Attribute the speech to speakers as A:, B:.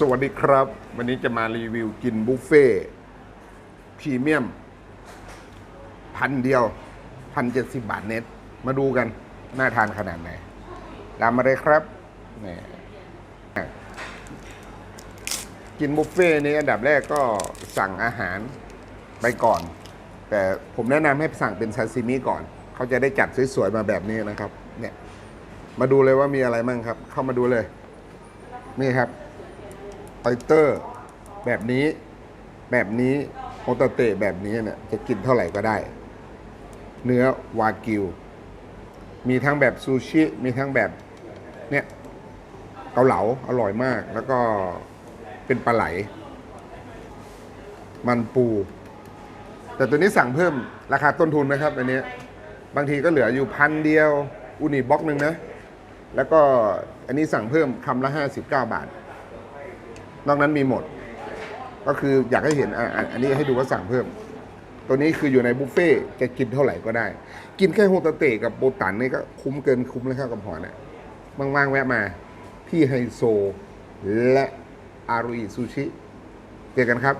A: สวัสดีครับ วันนี้จะมารีวิวกินบุฟเฟ่พรีเมียม พันเดียวพันเจ็ดสิบบาทเน็ต มาดูกัน น่าทานขนาดไหนตามมาเลยครับนี่กินบุฟเฟ่นี้อันดับแรกก็สั่งอาหารไปก่อน แต่ผมแนะนำให้สั่งเป็นซาซิมิก่อน เขาจะได้จัดสวยๆมาแบบนี้นะครับ เนี่ย มาดูเลยว่ามีอะไรมั่งครับ เข้ามาดูเลย นี่ครับ ออยเตอร์แบบนี้แบบนี้โฮตาเตะแบบนี้เนี่ยจะกินเท่าไหร่ก็ได้ เนื้อวากิว มีทั้งแบบซูชิ มีทั้งแบบเนี่ยเกาเหลาอร่อยมาก แล้วก็เป็นปลาไหล มันปู แต่ตัวนี้สั่งเพิ่มราคาต้นทุนนะครับอันนี้บางทีก็เหลืออยู่พันเดียว อุนิบล็อกหนึ่งนะ แล้วก็อันนี้สั่งเพิ่มคำละ 59 บาท นอกนั้นมีหมด ก็คืออยากให้เห็นอะอันนี้ให้ดูว่าสั่งเพิ่ม ตัวนี้คืออยู่ในบุฟเฟ่ต์จะกินเท่าไหร่ก็ได้ กินแค่โฮตาเตะกับโบตันนี่ก็คุ้มเกินคุ้มเลยครับกับหอนะว่างๆแวะมาที่ไฮโซ และอารุอิซูชิ เจอกันครับ